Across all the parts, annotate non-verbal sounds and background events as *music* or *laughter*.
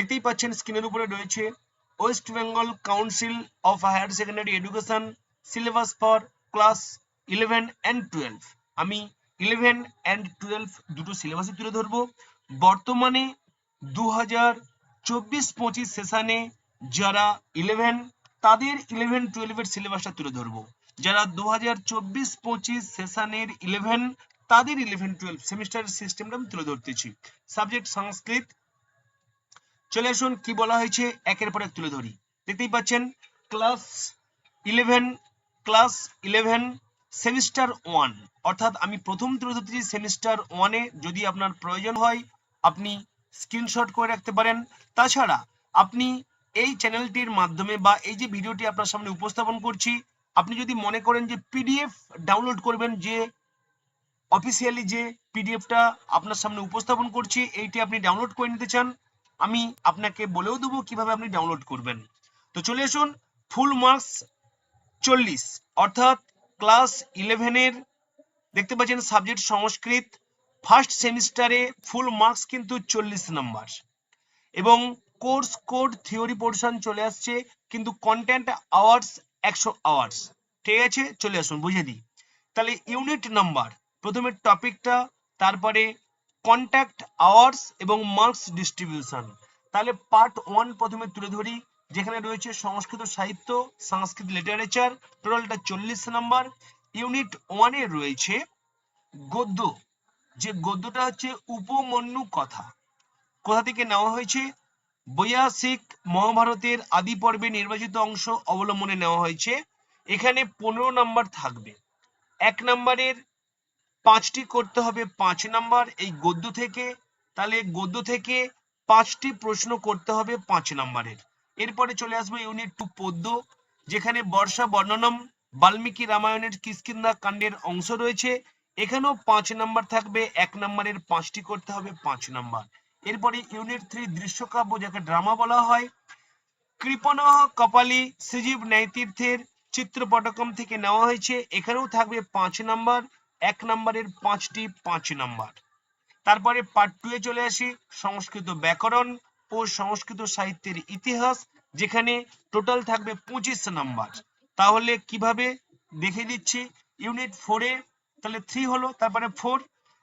দেখতেই পাচ্ছেন স্ক্রিনের উপরে রয়েছে West Bengal Council of Higher Secondary Education syllabus for class eleven and twelve আমি ইলেভেন অ্যান্ড টুয়েলভ দুটো সিলেবাসই তুলে ধরবো। বর্তমানে দু হাজার চব্বিশ পঁচিশ সেশনে যারা ইলেভেন তাদের ইলেভেন টুয়েলভের সিলেবাসটা তুলে ধরবো। যারা দু হাজার চব্বিশ পঁচিশ সেশনের ইলেভেন তাদের ইলেভেন টুয়েলভ সেমিস্টার সিস্টেমটা আমি তুলে ধরতেছি। সাবজেক্ট সংস্কৃত চলে আসুন, কি বলা হয়েছে, একের পর এক তুলে ধরি। দেখতেই পাচ্ছেন class eleven class eleven semester one অর্থাৎ আমি প্রথম তুলে ধরতেছি সেমিস্টার ওয়ানে যদি আপনার প্রয়োজন হয়, আপনি স্ক্রিনশট করে রাখতে পারেন। তাছাড়া, আপনি এই চ্যানেলটির মাধ্যমে বা এই যে ভিডিওটি আপনার সামনে উপস্থাপন করছি, আপনি যদি মনে করেন যে পিডিএফ ডাউনলোড করবেন, যে অফিসিয়ালি যে পিডিএফটা আপনার সামনে উপস্থাপন করছি, এইটি আপনি ডাউনলোড করে নিতে চান আমি আপনাকে বলেও দেবো কীভাবে আপনি ডাউনলোড করবেন। তো চলে আসুন ফুল মার্কস চল্লিশ। অর্থাৎ ক্লাস ইলেভেনের দেখতে পাচ্ছেন সাবজেক্ট সংস্কৃত ফার্স্ট সেমিস্টারে ফুল মার্কস কিন্তু চল্লিশ নাম্বার এবং কোর্স কোড থিওরি পোর্শন চলে আসছে, কিন্তু কন্টেন্ট আওয়ার্স একশো আওয়ার্স ঠিক আছে? চলে আসুন বুঝে দিই। তাহলে ইউনিট নাম্বার প্রথমে টপিকটা তারপরে কন্ট্যাক্ট আওয়ার্স এবং মার্কস ডিস্ট্রিবিউশন তাহলে পার্ট ওয়ান প্রথমে তুলে ধরি, যেখানে রয়েছে সংস্কৃত সাহিত্য, সংস্কৃত লিটারেচার টোটালটা চল্লিশ নাম্বার ইউনিট ওয়ানে রয়েছে গদ্য, যে গদ্যটা হচ্ছে উপমন্যু কথা। কোথা থেকে নেওয়া হয়েছে? বৈয়াসিক মহাভারতের আদি পর্বে নির্বাচিত অংশ অবলম্বনে নেওয়া হয়েছে। এখানে পনেরো নাম্বার থাকবে। এক নাম্বারের পাঁচটি করতে হবে পাঁচ নাম্বার, এই গদ্য থেকে। তাহলে গদ্য থেকে পাঁচটি প্রশ্ন করতে হবে পাঁচ নাম্বারের। এরপরে চলে আসবে ইউনিট টু পদ্য, যেখানে বর্ষা বর্ণনম বাল্মীকি রামায়ণের কিষ্কিন্দা কাণ্ডের অংশ রয়েছে। এখানেও পাঁচ নাম্বার থাকবে, এক নাম্বারের পাঁচটি করতে হবে পাঁচ নাম্বার। এরপরে ইউনিট থ্রি দৃশ্যকাব্য, যাকে ড্রামা বলা হয়। কৃপণহ কপালি শ্রীজীব ন্যায়তীর্থের চিত্রপটকম থেকে নেওয়া হয়েছে। এখানেও থাকবে পাঁচ নাম্বার। এক নাম্বারের পাঁচটি পাঁচ নাম্বার। তারপরে পার্ট টু এ চলে আসি, সংস্কৃত ব্যাকরণ ও সংস্কৃত সাহিত্যের ইতিহাস, যেখানে টোটাল থাকবে পঁচিশ নাম্বার। তাহলে কীভাবে? দেখে দিচ্ছি ইউনিট ফোরে তাহলে থ্রি হলো, তারপরে ফোর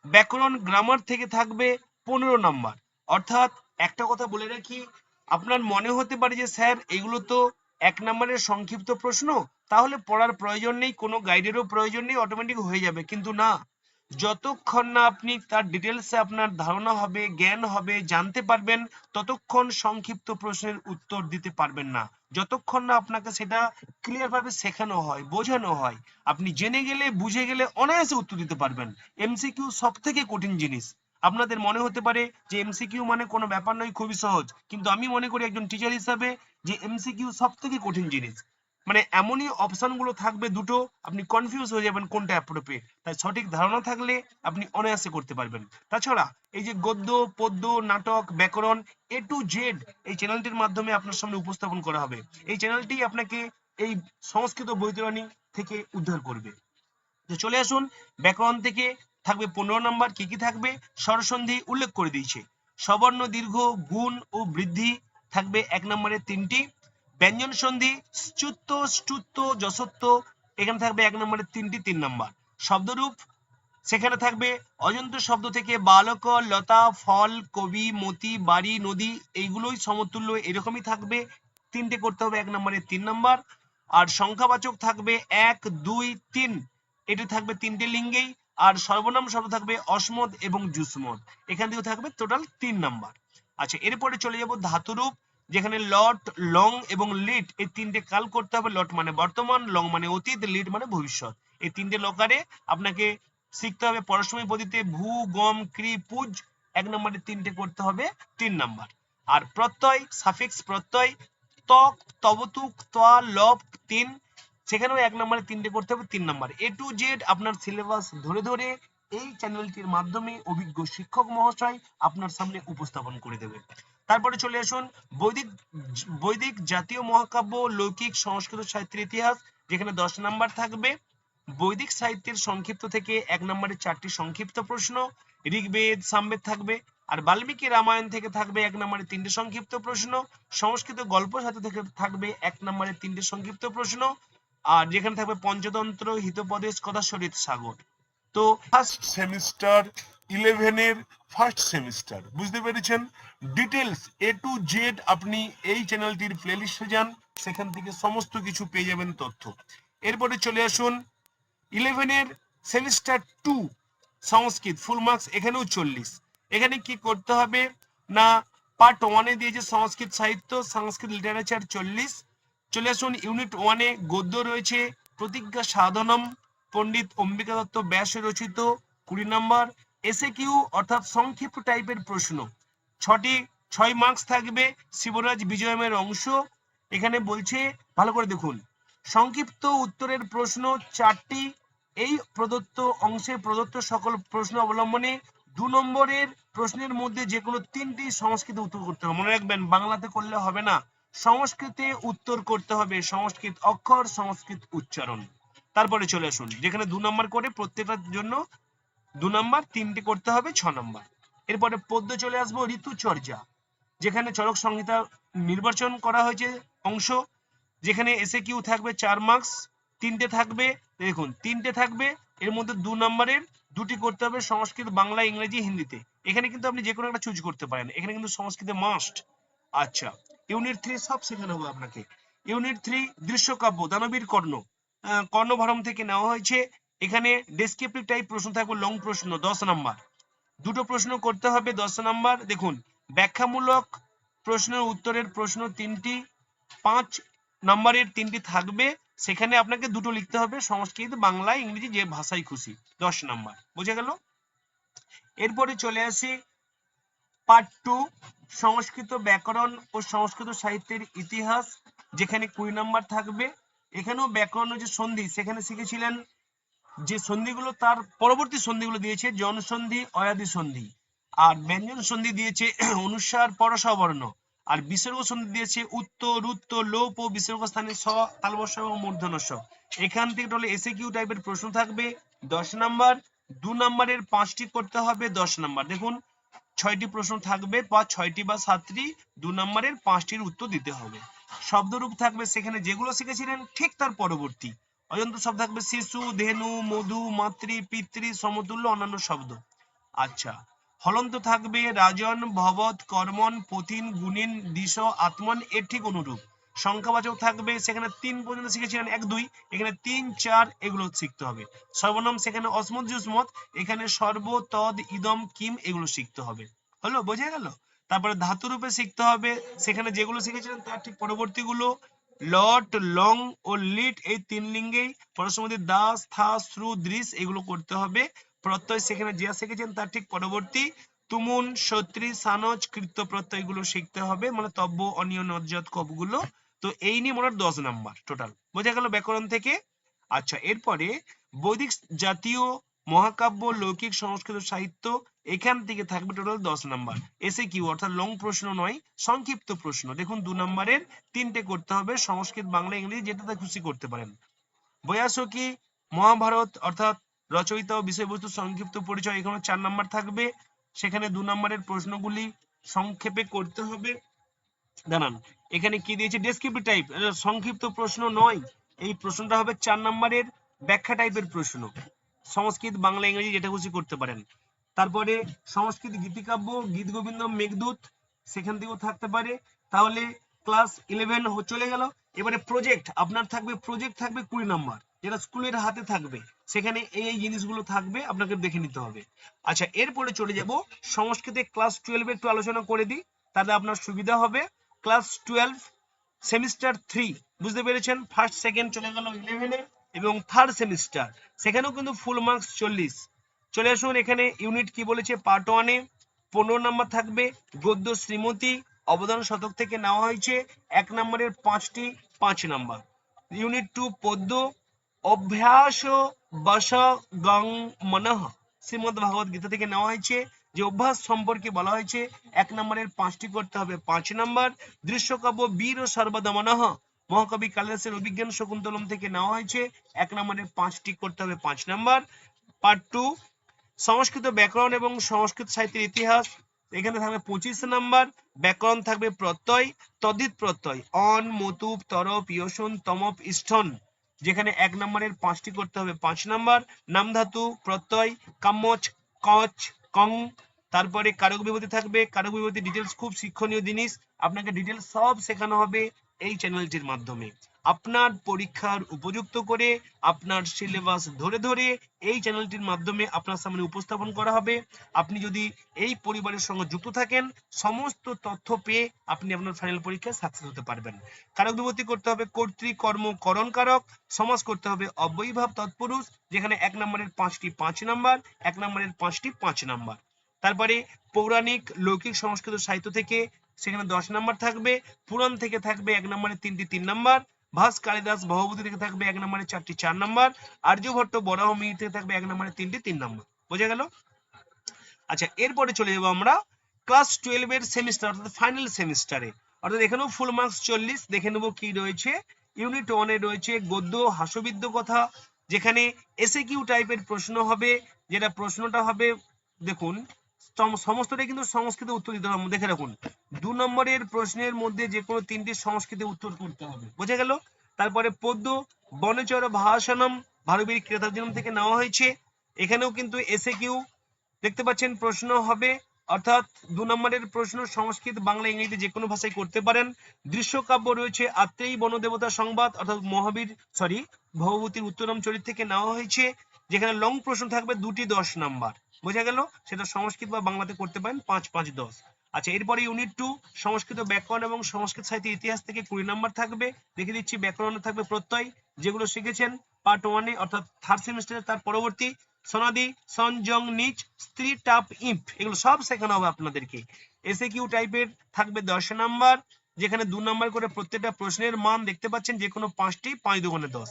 ব্যাকরণ গ্রামার থেকে থাকবে পনেরো নাম্বার। অর্থাৎ একটা কথা বলে রাখি, আপনার মনে হতে পারে যে, স্যার, এগুলো তো এক নম্বরের সংক্ষিপ্ত প্রশ্ন, তাহলে পড়ার প্রয়োজন নেই, কোনো গাইডেরও প্রয়োজন নেই অটোমেটিক হয়ে যাবে। কিন্তু না, যতক্ষণ না আপনি তার ডিটেলসে আপনার ধারণা হবে, জ্ঞান হবে, জানতে পারবেন, ততক্ষণ সংক্ষিপ্ত প্রশ্নের উত্তর দিতে পারবেন না। যতক্ষণ না আপনাকে সেটা ক্লিয়ার ভাবে শেখানো হয়, বোঝানো হয়, আপনি জেনে গেলে, বুঝে গেলে অনায়াসে উত্তর দিতে পারবেন। এমসিকিউ সব থেকে কঠিন জিনিস। আপনাদের মনে হতে পারে যে এমসিকিউ মানে কোনো ব্যাপার নয়, খুবই সহজ। কিন্তু আমি মনে করি একজন টিচার হিসাবে যে এমসিকিউ সব থেকে কঠিন জিনিস। মানে এমনই অপশনগুলো থাকবে দুটো, আপনি কনফিউজ হয়ে যাবেন কোনটা অ্যাপ্রোপ্রিয়েট তাই সঠিক ধারণা থাকলে আপনি অনায়াসে করতে পারবেন। তাছাড়া এই যে গদ্য, পদ্য, নাটক, ব্যাকরণ এ টু জেড এই চ্যানেলটির মাধ্যমে আপনার সামনে উপস্থাপন করা হবে। এই চ্যানেলটি আপনাকে এই সংস্কৃত বৈতরণী থেকে উদ্ধার করবে। তো চলে আসুন ব্যাকরণ থেকে থাকবে পনেরো নাম্বার, কি কি থাকবে? স্বরসন্ধি উল্লেখ করে দিয়েছে। সবর্ণ, দীর্ঘ, গুণ ও বৃদ্ধি থাকবে এক নম্বরে তিনটি। ব্যঞ্জন সন্ধি স্তুত্ব স্টুত্ব যশত্ব এখানে থাকবে এক নম্বরে তিনটি, তিন নাম্বার। শব্দরূপ, সেখানে থাকবে অজন্ত শব্দ থেকে বালক, লতা, ফল, কবি, মতি, বাড়ি, নদী, এইগুলোই সমতুল্য, এরকমই থাকবে। তিনটে করতে হবে এক নম্বরে তিন নাম্বার। আর সংখ্যাবাচক থাকবে এক, দুই, তিন। এটা থাকবে তিনটে লিঙ্গেই। আর সর্বনাম শব্দ থাকবে অসমদ এবং জুসমদ এখান থেকে থাকবে টোটাল তিন নাম্বার। আচ্ছা এরপরে চলে যাব ধাতুরূপ, যেখানে লট, লং এবং লিট এই তিনটে কাল করতে হবে। লট মানে বর্তমান, লং মানে অতীত, লিট মানে ভবিষ্যৎ। এই তিনটে লকারে আপনাকে শিখতে হবে পরসময় পদ্ধতিতে ভূ, গম ক্রি পুজ, এক নম্বরে তিনটে করতে হবে তিন নাম্বার। আর প্রত্যয়, সাফিক্স প্রত্যয় তক তবতুক তোয়া লপ তিন সেখানেও এক নম্বরে তিনটে করতে হবে, তিন নাম্বার। এ টু জেড আপনার সিলেবাস ধরে ধরে এই চ্যানেলটির মাধ্যমে অভিজ্ঞ শিক্ষক মহাশয় আপনার সামনে উপস্থাপন করে দেবে। তারপরে চলে আসুন, বৈদিক বৈদিক জাতীয় মহাকাব্য, লৌকিক, সংস্কৃত সাহিত্যের ইতিহাস, যেখানে দশ নাম্বার থাকবে। বৈদিক সাহিত্যের সংক্ষিপ্ত থেকে এক নম্বরে চারটি সংক্ষিপ্ত প্রশ্ন, ঋগ্বেদ, সামবেদ থাকবে। আর বাল্মীকি রামায়ণ থেকে থাকবে এক নম্বরে তিনটে সংক্ষিপ্ত প্রশ্ন, সংস্কৃত গল্প সাথে থেকে থাকবে এক নম্বরে তিনটে সংক্ষিপ্ত প্রশ্ন আর যেখানে থাকবে পঞ্চতন্ত্র, হিতোপদেশ, কথা সরিত সাগর। তো ফার্স্ট সেমিস্টার ইলেভেনের ফার্স্ট সেমিস্টার বুঝতে পেরেছেন? ডিটেলস এ টু জেড আপনি এই চ্যানেলটির প্লেলিস্টে যান, সেখান থেকে সমস্ত কিছু পেয়ে যাবেন তথ্য। এরপরে চলে আসুন ইলেভেনের semester two Sanskrit full marks এখানেও চল্লিশ। এখানে কি করতে হবে? না পার্ট ওয়ানে দিয়েছে সংস্কৃত সাহিত্য, সংস্কৃত লিটারেচার চল্লিশ চলে আসুন ইউনিট ওয়ানে গদ্য রয়েছে, প্রতিজ্ঞা সাধনম, পণ্ডিত অম্বিকা দত্ত ব্যাস রচিত, কুড়ি নম্বর এসে কিউ অর্থাৎ সংক্ষিপ্ত টাইপের প্রশ্ন। ছটি, ছয় মার্কস থাকবে, শিবরাজ বিজয়মের অংশ। এখানে বলছে, ভালো করে দেখুন। সংক্ষিপ্ত উত্তরের প্রশ্ন চারটি। এই প্রদত্ত অংশে প্রদত্ত সকল প্রশ্ন অবলম্বনে দু নম্বরের প্রশ্নের মধ্যে যে কোনো তিনটি সংস্কৃত উত্তর করতে হবে। মনে রাখবেন, বাংলাতে করলে হবে না। সংস্কৃতে উত্তর করতে হবে সংস্কৃত অক্ষর, সংস্কৃত উচ্চারণ। তারপরে চলে আসুন, যেখানে দু নম্বর করে প্রত্যেকটার জন্য দু নম্বর, তিনটে করতে হবে ছ নম্বর। এরপরে পদ্য চলে আসব, ঋতুচর্যা, যেখানে চরক সংহিতা নির্বাচন করা হয়েছে অংশ, যেখানে এসে কিউ থাকবে চার মার্কস তিনটে থাকবে, দেখুন, তিনটে থাকবে, এর মধ্যে দু নম্বরের দুটি করতে হবে সংস্কৃত, বাংলা, ইংরেজি, হিন্দিতে। এখানে কিন্তু আপনি যে কোনো একটা চুজ করতে পারেন। এখানে কিন্তু সংস্কৃতে মাস্ট আচ্ছা। ইউনিট থ্রি, সব শেখানো হবে আপনাকে। ইউনিট থ্রি, দৃশ্যকাব্য, দানবীর কর্ণ। কর্ণভরম থেকে নেওয়া হয়েছে। এখানে ডেসক্রিপটিভ টাইপ প্রশ্ন থাকবে লং প্রশ্ন, দশ নাম্বার। দুটো প্রশ্ন করতে হবে, দশ নাম্বার। দেখুন, ব্যাখ্যামূলক প্রশ্নের উত্তরের প্রশ্ন তিনটি, পাঁচ নাম্বারের তিনটি থাকবে। সেখানে আপনাকে দুটো লিখতে হবে, সংস্কৃত, বাংলা, ইংরেজি, যে ভাষায় খুশি। দশ নাম্বার। বুঝে গেল? এরপরে চলে আসি পার্ট টু সংস্কৃত ব্যাকরণ ও সংস্কৃত সাহিত্যের ইতিহাস, যেখানে কুড়ি নাম্বার থাকবে। এখানেও ব্যাকরণ যে সন্ধি, সেখানে শিখেছিলেন যে সন্ধিগুলো তার পরবর্তী সন্ধিগুলো দিয়েছে জন সন্ধি অয়াদি সন্ধি। আর ব্যঞ্জন সন্ধি দিয়েছে *clears throat* অনুসার পরসবর্ণ আর বিসর্গ সন্ধি দিয়েছে উত্তর উত্তর, লোপ ও বিসর্গ স্থানে স তালবস এবং মূর্ধন্য স এখান থেকে তাহলে এসে কিউ টাইপের প্রশ্ন থাকবে। দশ নাম্বার দু নাম্বারের পাঁচটি করতে হবে দশ নাম্বার দেখুন ছয়টি প্রশ্ন থাকবে, বা ছয়টি বা সাতটি, দু নম্বরের পাঁচটির উত্তর দিতে হবে। শব্দরূপ থাকবে সেখানে যেগুলো শিখেছিলেন, ঠিক তার পরবর্তী। অজন্ত শব্দ থাকবে শিশু, ধেনু, মধু, মাতৃ, পিতৃ, সমতুল্য, অন্যান্য শব্দ। আচ্ছা হলন্ত থাকবে রাজন ভবত কর্মন, পথিন, গুণিন, দিশ, আত্মন, এর ঠিক অনুরূপ। সংখ্যাবাচক থাকবে, সেখানে তিন পর্যন্ত শিখেছিলেন এক, দুই, এখানে তিন, চার, এগুলো শিখতে হবে। সর্বনাম সেখানে অসমত জুসমত এখানে সর্ব তদ ইদম, কিম, এগুলো শিখতে হবে। হলো, বোঝা গেল? তারপরে ধাতু রূপে শিখতে হবে, সেখানে যেগুলো শিখেছিলেন তার ঠিক পরবর্তীগুলো, লট, লং ও লিট, এই তিন লিঙ্গেই পরসমতি দাস, থা, শ্রু দৃশ এগুলো করতে হবে। প্রত্যয় সেখানে যা শিখেছেন, তার ঠিক পরবর্তী, তুমুন, সত্রী, সানজ কৃত্য প্রত্যয়গুলো শিখতে হবে মানে তব্য, অনিয়, নজ্জত কবগুলো তো এই নিয়ে মোট দশ নাম্বার টোটাল বোঝা গেল ব্যাকরণ থেকে? আচ্ছা এরপরে বৈদিক জাতীয় মহাকাব্য, লৌকিক, সংস্কৃত সাহিত্য, এখান থেকে থাকবে টোটাল দশ নাম্বার। এসে কিউ অর্থাৎ লং প্রশ্ন নয়, সংক্ষিপ্ত প্রশ্ন। দেখুন, দু নম্বরের তিনটে করতে হবে, সংস্কৃত, বাংলা, ইংরেজি, যেটাতে খুশি করতে পারেন। বয়াসকি, মহাভারত, অর্থাৎ রচয়িতা ও বিষয়বস্তু সংক্ষিপ্ত পরিচয় এখানে চার নাম্বার থাকবে। সেখানে দু নম্বরের প্রশ্নগুলি সংক্ষেপে করতে হবে। দাঁড়ান, এখানে কি দিয়েছে? ডেসক্রিপটিভ টাইপ সংক্ষিপ্ত প্রশ্ন নয়। এই প্রশ্নটা হবে চার নম্বরের ব্যাখ্যা টাইপের প্রশ্ন। সংস্কৃত, বাংলা, ইংরেজি যেটা খুশি করতে পারেন। তারপরে সংস্কৃত গীতিকাব্য গীত গোবিন্দ মেঘদূত সেখান থেকেও থাকতে পারে। তাহলে ক্লাস ইলেভেন চলে গেল। এবারে প্রজেক্ট আপনার থাকবে প্রজেক্ট থাকবে কুড়ি নম্বর। যেটা স্কুলের হাতে থাকবে, সেখানে এই এই জিনিসগুলো থাকবে, আপনাকে দেখে নিতে হবে। আচ্ছা এরপরে চলে যাব সংস্কৃতে ক্লাস টুয়েলভ একটু আলোচনা করে দিই, তাহলে আপনার সুবিধা হবে। Class twelve, semester three. বুঝতে পেরেছেন? ফার্স্ট সেকেন্ড চলে গেল ইলেভেনে এবং থার্ড সেমিস্টার সেখানেও কিন্তু ফুল মার্কস চল্লিশ। চলে আসুন এখানে ইউনিট কি বলেছে? পার্ট ওয়ানে পনেরো নাম্বার থাকবে। গদ্য শ্রীমতী, অবদান শতক থেকে নেওয়া হয়েছে। এক নম্বরের পাঁচটি, পাঁচ নাম্বার ইউনিট টু পদ্য, অভ্যাস, বস, গং, মনঃ। শ্রীমদ ভাগবত গীতা থেকে নেওয়া হয়েছে। যে অভ্যাস সম্পর্কে বলা হয়েছে, এক নম্বরের পাঁচটি করতে হবে। পাঁচ নাম্বার, দৃশ্যকাব্য বীর ও সর্বদমনঃ মহাকবি কালিদাসের অভিজ্ঞান শকুন্তলম থেকে নেওয়া হয়েছে। এক নম্বরের পাঁচটি করতে হবে পাঁচ নাম্বার। পার্ট টু সংস্কৃত ব্যাকরণ এবং সংস্কৃত সাহিত্যের ইতিহাস। এখানে থাকবে পঁচিশ নাম্বার। ব্যাকরণ থাকবে প্রত্যয় তদিত প্রত্যয়। অন, মতুপ, তরপ, ইয়সন, তমপ, ইষ্ঠন। যেখানে এক নম্বরের পাঁচটি করতে হবে পাঁচ নাম্বার। নাম ধাতু প্রত্যয় কামচ কচ, কং তারপরে কারক বিভূতি থাকবে। কারক বিভূতি ডিটেলস খুব শিক্ষণীয় জিনিস। আপনাকে ডিটেলস সব শেখানো হবে এই চ্যানেলটির মাধ্যমে। আপনার পরীক্ষার উপযুক্ত করে, আপনার সিলেবাস ধরে ধরে এই চ্যানেলটির মাধ্যমে আপনার সামনে উপস্থাপন করা হবে। আপনি যদি এই পরিবারের সঙ্গে যুক্ত থাকেন, সমস্ত তথ্য পেয়ে আপনি আপনার ফাইনাল পরীক্ষায় সাকসেস হতে পারবেন। কারক বিভূতি করতে হবে কর্তৃ কর্ম করণ কারক, সমাজ করতে হবে অব্যয়ীভাব তৎপুরুষ, যেখানে এক নম্বরের পাঁচটি পাঁচ নাম্বার, এক নম্বরের পাঁচটি পাঁচ নাম্বার। তারপরে পৌরাণিক, লৌকিক, সংস্কৃত, সাহিত্য থেকে সেখানে দশ নাম্বার থাকবে, পুরাণ থেকে থাকবে এক নম্বরে তিনটি তিন নাম্বার, ভাস, কালিদাস ভবভূতি থেকে থাকবে এক নম্বরে চারটি চার নাম্বার, আর্যভট্ট বরাহ মিহির থেকে থাকবে এক নম্বরে তিনটি তিন নাম্বার। বোঝা গেল? আচ্ছা এরপরে চলে যাব আমরা ক্লাস টুয়েলভ এর সেমিস্টার অর্থাৎ ফাইনাল সেমিস্টারে অর্থাৎ এখানেও ফুল মার্কস চল্লিশ, দেখে নেব কি রয়েছে। ইউনিট ওয়ানে রয়েছে গদ্য, হাস্যবিদ্য কথা, যেখানে এসে কিউ টাইপের প্রশ্ন হবে, যেটা প্রশ্নটা হবে, দেখুন সমস্তটাই কিন্তু সংস্কৃতে উত্তর দিতে হবে। দেখে রাখুন, দু নম্বরের প্রশ্নের মধ্যে যে কোনো তিনটি সংস্কৃতে উত্তর করতে হবে। বোঝা গেল? তারপরে পদ্য, বনচর ভাষণম ভারবীর ক্রেতার্জনম থেকে নেওয়া হয়েছে। এখানেও কিন্তু এসে কিউ দেখতে পাচ্ছেন, প্রশ্ন হবে, অর্থাৎ দু নম্বরের প্রশ্ন সংস্কৃত, বাংলা ইংরেজি যে কোনো ভাষায় করতে পারেন। দৃশ্যকাব্য রয়েছে, আত্রেয়ী বনদেবতা সংবাদ, অর্থাৎ মহাবীর সরি ভগবতীর উত্তরম চরিত থেকে নেওয়া হয়েছে, যেখানে লং প্রশ্ন থাকবে দুটি দশ নাম্বার। বোঝা গেল সেটা সংস্কৃত বা বাংলাতে করতে পারেন পাঁচ পাঁচ দশ। আচ্ছা এরপরে ইউনিট টু সংস্কৃত ব্যাকরণ এবং সংস্কৃত সাহিত্য ইতিহাস থেকে কুড়ি নাম্বার থাকবে। দেখে দিচ্ছি ব্যাকরণে থাকবে প্রত্যয়, যেগুলো শিখেছেন পার্ট ওয়ানে অর্থাৎ থার্ড সেমিস্টারে তার পরবর্তী। সনাদি সংযং নিচ, স্ত্রী, টাপ ইম্প এগুলো সব শেখানো হবে আপনাদেরকে। এসে কিউ টাইপের থাকবে দশ নাম্বার যেখানে দু নাম্বার করে প্রত্যেকটা প্রশ্নের মান দেখতে পাচ্ছেন যে কোনো পাঁচটি, পাঁচ দুগুণে দশ।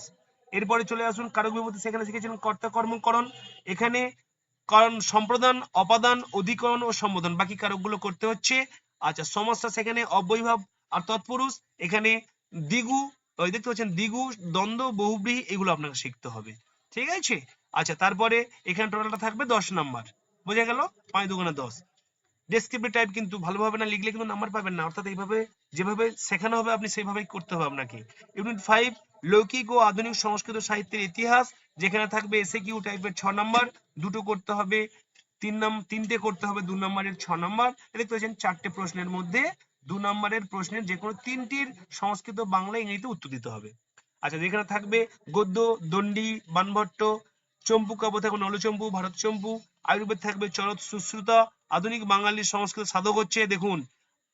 এরপরে চলে আসুন, কারক বিভূতি, সেখানে শিখেছেন কর্তা কর্মকরণ এখানে কারণ সম্প্রদান, অপাদান, অধিকরণ ও সম্বোধন, বাকি কারকগুলো করতে হচ্ছে। আচ্ছা সমস্যা সেখানে অব্যয়ভাব আর তৎপুরুষ, এখানে দ্বিগু, ওই দেখতে পাচ্ছেন, দ্বিগু, দ্বন্দ্ব, বহুব্রীহি, এগুলো আপনাকে শিখতে হবে। ঠিক আছে? আচ্ছা তারপরে এখানে টোটালটা থাকবে দশ নাম্বার। বোঝা গেল? পাঁচ দুগুণে দশ। ডেসক্রিপটিভ টাইপ কিন্তু ভালোভাবে না লিখলে কিন্তু নাম্বার পাবেন না। অর্থাৎ এইভাবে যেভাবে শেখানো হবে, আপনি সেইভাবেই করতে হবে আপনাকে। ইউনিট ফাইভ লৌকিক ও আধুনিক সংস্কৃত সাহিত্যের ইতিহাস, যেখানে থাকবে এসে কিউ টাইপের ছ নাম্বার দুটো করতে হবে, তিন নাম, তিনটে করতে হবে দু নম্বরের ছ নাম্বার দেখতে পাচ্ছেন, চারটে প্রশ্নের মধ্যে দু নম্বরের প্রশ্নের যে কোনো তিনটির সংস্কৃত বাংলা ইংরেজিতে উত্তর দিতে হবে। আচ্ছা যেখানে থাকবে গদ্য, দণ্ডি, বানভট্ট, চম্পু, কাব্য থাকবে নলচম্পু ভারত চম্পু, আয়ুর্বেদ থাকবে চরত সুশ্রুতা, আধুনিক বাঙালির সংস্কৃত সাধক হচ্ছে, দেখুন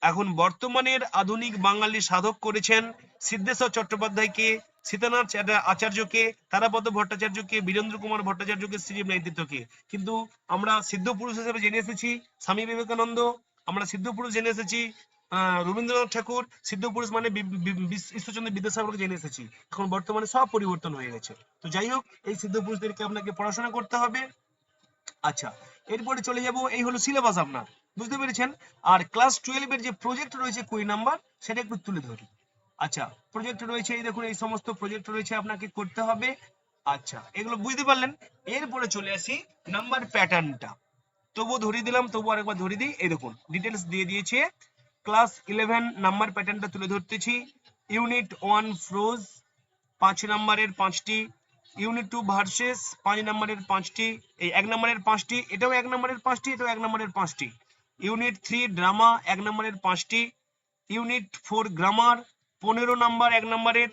এখন বর্তমানের আধুনিক বাঙালি সাধক করেছেন সিদ্ধেশ্বর চট্টোপাধ্যায়কে, সীতানাথ আচার্যকে, তারাপদ ভট্টাচার্যকে, বীরেন্দ্র কুমার ভট্টাচার্যকে, শ্রীজীব নেতৃত্বকে। কিন্তু আমরা সিদ্ধ পুরুষ হিসেবে জেনে এসেছি স্বামী বিবেকানন্দ, আমরা সিদ্ধ পুরুষ জেনে এসেছি রবীন্দ্রনাথ ঠাকুর, সিদ্ধ পুরুষ মানে ঈশ্বরচন্দ্র বিদ্যাসাগরকে জেনে এসেছি। এখন বর্তমানে সব পরিবর্তন হয়ে গেছে। তো যাই হোক, এই সিদ্ধ পুরুষদেরকে আপনাকে পড়াশোনা করতে হবে। আচ্ছা এরপরে চলে যাব, এই হলো সিলেবাস আপনার। বুঝতে পেরেছেন? আর ক্লাস টুয়েলভ এর যে প্রজেক্ট রয়েছে কুড়ি নাম্বার সেটা একটু তুলে ধরি। আচ্ছা প্রজেক্ট রয়েছে, এই দেখুন, এই সমস্ত প্রজেক্ট রয়েছে, আপনাকে করতে হবে। আচ্ছা এগুলো বুঝতে পারলেন? এরপরে চলে আসি নাম্বার প্যাটার্নটা তবুও ধরিয়ে দিলাম তবু আরেকবার ধরিয়ে দিই। এই দেখুন ডিটেলস দিয়ে দিয়েছে। ক্লাস ইলেভেন নাম্বার প্যাটার্নটা তুলে ধরতেছি। ইউনিট ওয়ান ফ্রোজ পাঁচ নাম্বারের পাঁচটি। ইউনিট টু ভার্সেস পাঁচ নাম্বারের পাঁচটি। এই এক নাম্বারের পাঁচটি, এটাও এক নাম্বারের পাঁচটি, এটাও এক নাম্বারের পাঁচটি। ইউনিট থ্রি ড্রামা এক নাম্বারের পাঁচটি, ইউনিট ফোর গ্রামার পনেরো নাম্বার এক নাম্বারের,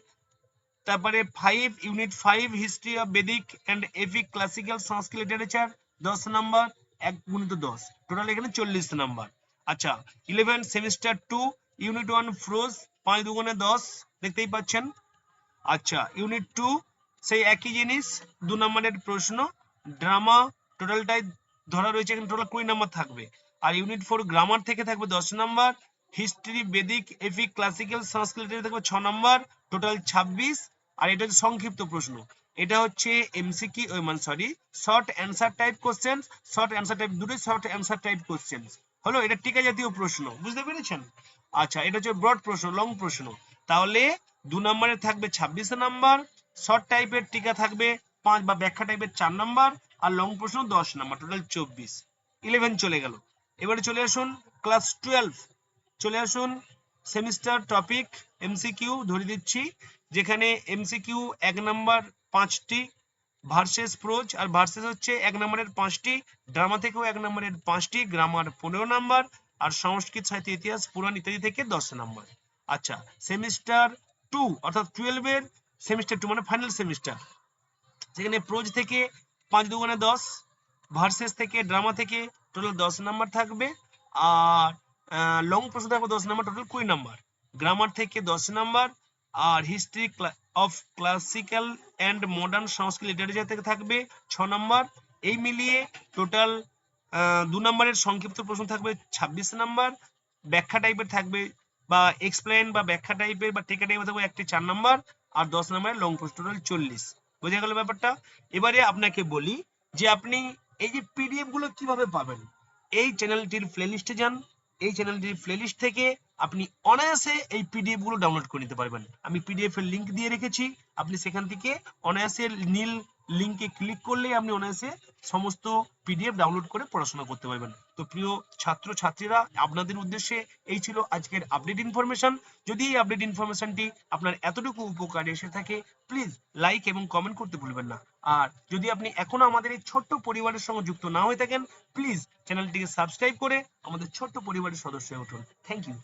তারপরে five unit five history of Vedic and epic classical Sanskrit literature দশ নাম্বার, এক গুণিত দশ। টোটাল এখানে চল্লিশ নাম্বার। আচ্ছা eleven semester two unit one prose পাঁচ দুগুণে দশ, দেখতেই পাচ্ছেন? আচ্ছা ইউনিট টু সেই একই জিনিস, দু নম্বরের প্রশ্ন ড্রামা টোটালটাই ধরা রয়েছে এখানে টোটাল কুড়ি নাম্বার থাকবে। আর ইউনিট ফোর গ্রামার থেকে থাকবে দশ number history Vedic epic classical Sanskrit থাকবে ছ নাম্বার টোটাল ছাব্বিশ। আর এটা হচ্ছে সংক্ষিপ্ত প্রশ্ন। এটা হচ্ছে এমসিকি মানে sorry short answer type question short answer type দুটোই শর্ট অ্যান্সার টাইপ কোশ্চেন হলো, এটা টিকা জাতীয় প্রশ্ন, বুঝতে পেরেছেন? আচ্ছা এটা হচ্ছে ব্রড প্রশ্ন লং প্রশ্ন। তাহলে দু নম্বরে থাকবে ছাব্বিশ নাম্বার শর্ট টাইপের টিকা থাকবে পাঁচ বা ব্যাখ্যা টাইপের চার নাম্বার আর লং প্রশ্ন দশ নাম্বার টোটাল চব্বিশ। ইলেভেন চলে গেল। এবারে চলে আসুন ক্লাস টুয়েলভ চলে আসুন সেমিস্টার টপিক এমসিকিউ ধরে দিচ্ছি, যেখানে এমসিকিউ এক নাম্বার পাঁচটি ভার্সেস প্রোজ আর ভার্সেস হচ্ছে এক নম্বরের পাঁচটি ড্রামা থেকেও এক নম্বরের পাঁচটি গ্রামার পনেরো নাম্বার আর সংস্কৃত, সাহিত্য, ইতিহাস, পুরাণ ইত্যাদি থেকে দশ নাম্বার আচ্ছা সেমিস্টার টু অর্থাৎ টুয়েলভের সেমিস্টার টু মানে ফাইনাল সেমিস্টার সেখানে প্রোজ থেকে পাঁচ দুগুণে দশ ভার্সেস থেকে ড্রামা থেকে টোটাল দশ নাম্বার থাকবে। আর লং প্রশ্ন থাকবে দশ নাম্বার টোটাল কুড়ি নাম্বার গ্রামার থেকে দশ number R history of classical and modern Sanskrit literature থেকে থাকবে ছ নাম্বার এই মিলিয়ে টোটাল দু নম্বরের সংক্ষিপ্ত প্রশ্ন থাকবে ছাব্বিশ নাম্বার ব্যাখ্যা টাইপের থাকবে বা এক্সপ্লেন বা ব্যাখ্যা টাইপের বা টেকা টাইপের থাকবে একটি চার নাম্বার আর দশ নম্বরের লং প্রশ্ন টোটাল চল্লিশ। বোঝা গেল ব্যাপারটা? এবারে আপনাকে বলি যে আপনি এই যে পিডিএফগুলো কীভাবে পাবেন, এই চ্যানেলটির প্লেলিস্টে যান। এই চ্যানেলটির প্লেলিস্ট থেকে আপনি অনায়াসে এই পিডিএফগুলো ডাউনলোড করে নিতে পারবেন। আমি পিডিএফ এর লিংক দিয়ে রেখেছি। আপনি সেখান থেকে অনায়াসে নীল লিংকে ক্লিক করলেই আপনি অনায়াসে সমস্ত পিডিএফ ডাউনলোড করে পড়াশোনা করতে পারবেন। তো প্রিয় ছাত্র ছাত্রীরা আপনাদের উদ্দেশ্যে এই ছিল আজকের আপডেট ইনফরমেশন যদি এই আপডেট ইনফরমেশনটি আপনার এতটুকু উপকারে এসে থাকে প্লিজ লাইক এবং কমেন্ট করতে ভুলবেন না। আর যদি আপনি এখনও আমাদের এই ছোট্ট পরিবারের সঙ্গে যুক্ত না হয়ে থাকেন প্লিজ চ্যানেলটিকে সাবস্ক্রাইব করে আমাদের ছোট্ট পরিবারের সদস্য হয়ে উঠুন। Thank you